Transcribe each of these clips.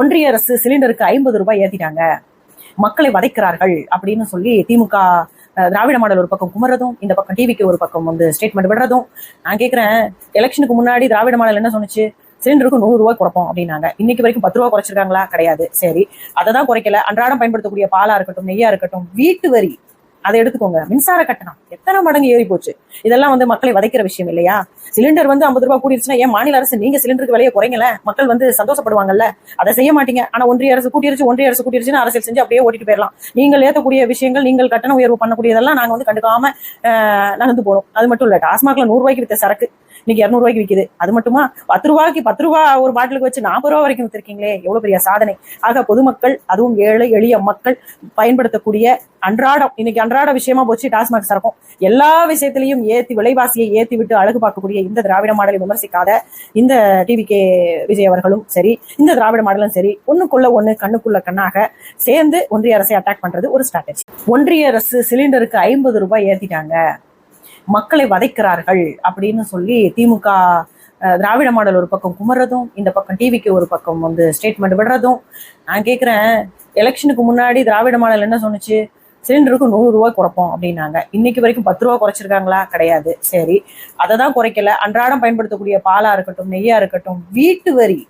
ஒன்றிய அரசு சிலிண்டருக்கு ஐம்பது ரூபாய் ஏத்திட்டாங்க. மக்களை வதைக்கிறார்கள் அப்படின்னு சொல்லி திமுக திராவிட மாடல் ஒரு பக்கம் குமரதும் இந்த பக்கம் டிவிக்கு ஒரு பக்கம் வந்து ஸ்டேட்மெண்ட் விடுறதும். நான் கேட்கிறேன் எலெக்ஷனுக்கு முன்னாடி திராவிட மாடல் என்ன சொன்னுச்சு? சிலிண்டருக்கு நூறு ரூபாய் குறைப்போம் அப்படின்னாங்க. இன்னைக்கு வரைக்கும் பத்து ரூபா குறைச்சிருக்காங்களா? கிடையாது. சரி அதை தான் குறைக்கல. அன்றாடம் பயன்படுத்தக்கூடிய பாலா இருக்கட்டும் நெய்யா இருக்கட்டும் வீட்டு வரி அதை எடுத்துக்கோங்க. மின்சார கட்டணம். எத்தனை மடங்கு ஏறி போச்சு? இதெல்லாம் வந்து மக்களை வதைக்கிற விஷயம் இல்லையா? சிலிண்டர் வந்து ஐம்பது ரூபாய் கூடிருச்சுன்னா ஏன் மாநில அரசு நீங்க சிலிண்டருக்கு விலையை குறைங்கல மக்கள் வந்து சந்தோஷப்படுவாங்கல்ல? அதை செய்ய மாட்டீங்க. ஆனா ஒன்றிய அரசு கூட்டிருச்சு ஒன்றிய அரசு கூட்டிருச்சுன்னு அரசியல் செஞ்சு அப்படியே ஓட்டிட்டு போயிடலாம். நீங்கள் ஏற்றக்கூடிய விஷயங்கள் நீங்கள் கட்டண உயர்வு பண்ணக்கூடியதெல்லாம் நாங்க வந்து கண்டுக்காம நடந்து நகர்ந்து போறோம். அது மட்டும் இல்ல டாஸ்மாக்ல நூறு ரூபாய்க்கு வித்த சரக்கு. இன்னைக்கு இரநூறுவாய்க்கு ரூபாய்க்கு அது மட்டுமா? பத்து ரூபாய்க்கு பத்து ரூபா ஒரு பாட்டிலுக்கு வச்சு நாற்பது ரூபா வரைக்கும் வித்திருக்கீங்களே. எவ்வளவு பெரிய சாதனை. ஆக பொதுமக்கள் அதுவும் ஏழை எளிய மக்கள் பயன்படுத்தக்கூடிய அன்றாடம் இன்னைக்கு அன்றாட விஷயமா போச்சு டாஸ்மாக் சரக்கும். எல்லா விஷயத்திலையும் ஏத்தி விலைவாசியை ஏத்தி விட்டு அழகு பார்க்கக்கூடிய இந்த திராவிட மாடலை விமர்சிக்காத இந்த டிவி கே விஜய் அவர்களும் சரி இந்த திராவிட மாடலும் சரி ஒண்ணுக்குள்ள ஒண்ணு கண்ணுக்குள்ள கண்ணாக சேர்ந்து ஒன்றிய அரசை அட்டாக் பண்றது ஒரு ஸ்ட்ராட்டஜி ஒன்றிய அரசு சிலிண்டருக்கு ஐம்பது ரூபாய் ஏத்திட்டாங்க. மக்களை வதைக்கிறார்கள் அப்படின்னு சொல்லி திமுக திராவிட மாடல் ஒரு பக்கம் குமரதும் இந்த பக்கம் டிவிக்கு ஒரு பக்கம் வந்து ஸ்டேட்மெண்ட் விடுறதும். நான் கேட்குறேன் எலெக்ஷனுக்கு முன்னாடி திராவிட மாடல் என்ன சொன்னுச்சு? சிலிண்டருக்கு நூறு ரூபாய் குறைப்போம் அப்படின்னாங்க. இன்னைக்கு வரைக்கும் பத்து ரூபா குறைச்சிருக்காங்களா? கிடையாது. சரி. அதை தான் குறைக்கல. அன்றாடம் பயன்படுத்தக்கூடிய பாலா இருக்கட்டும் நெய்யா இருக்கட்டும் வீட்டு வரி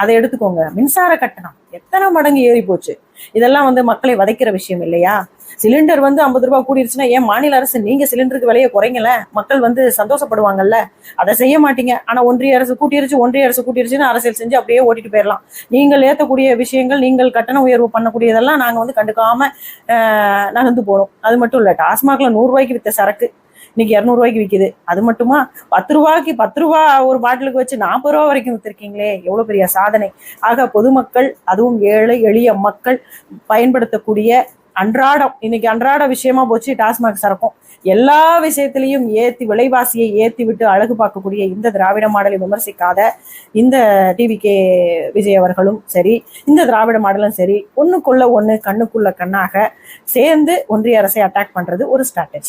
அதை எடுத்துக்கோங்க. மின்சார கட்டணம். எத்தனை மடங்கு ஏறி போச்சு. இதெல்லாம் வந்து மக்களை வதைக்கிற விஷயம் இல்லையா? சிலிண்டர் வந்து ஐம்பது ரூபாய் கூடிருச்சுன்னா ஏன் மாநில அரசு நீங்க சிலிண்டருக்கு விலையை குறைங்கல? மக்கள் வந்து சந்தோஷப்படுவாங்கல்ல? அதை செய்ய மாட்டீங்க. ஆனா ஒன்றிய அரசு கூட்டிருச்சு ஒன்றிய அரசு கூட்டிருச்சுன்னு அரசியல் செஞ்சு அப்படியே ஓட்டிட்டு போயிடலாம் நீங்கள் ஏற்றக்கூடிய விஷயங்கள் நீங்கள் கட்டண உயர்வு பண்ணக்கூடியதெல்லாம் நாங்க வந்து கண்டுக்காம நகர்ந்து போனோம் அது மட்டும் இல்ல டாஸ்மாக்ல நூறு ரூபாய்க்கு வித்த சரக்கு. இன்னைக்கு இரநூறுவாய்க்கு விற்கிது அது மட்டுமா? பத்து ரூபாய்க்கு பத்து ரூபா ஒரு பாட்டிலுக்கு வச்சு நாற்பது ரூபா வரைக்கும் வித்திருக்கீங்களே. எவ்வளோ பெரிய சாதனை. ஆக பொதுமக்கள் அதுவும் ஏழை எளிய மக்கள் பயன்படுத்தக்கூடிய அன்றாடம் இன்னைக்கு அன்றாட விஷயமா போச்சு டாஸ்மாக் சரக்கும். எல்லா விஷயத்திலையும் ஏத்தி விலைவாசியை ஏத்தி விட்டு அழகு பார்க்கக்கூடிய இந்த திராவிட மாடலை விமர்சிக்காத இந்த டிவி கே விஜய் அவர்களும் சரி இந்த திராவிட மாடலும் சரி ஒண்ணுக்குள்ள ஒண்ணு கண்ணுக்குள்ள கண்ணாக சேர்ந்து ஒன்றிய அரசை அட்டாக் பண்றது ஒரு ஸ்ட்ராட்டஜி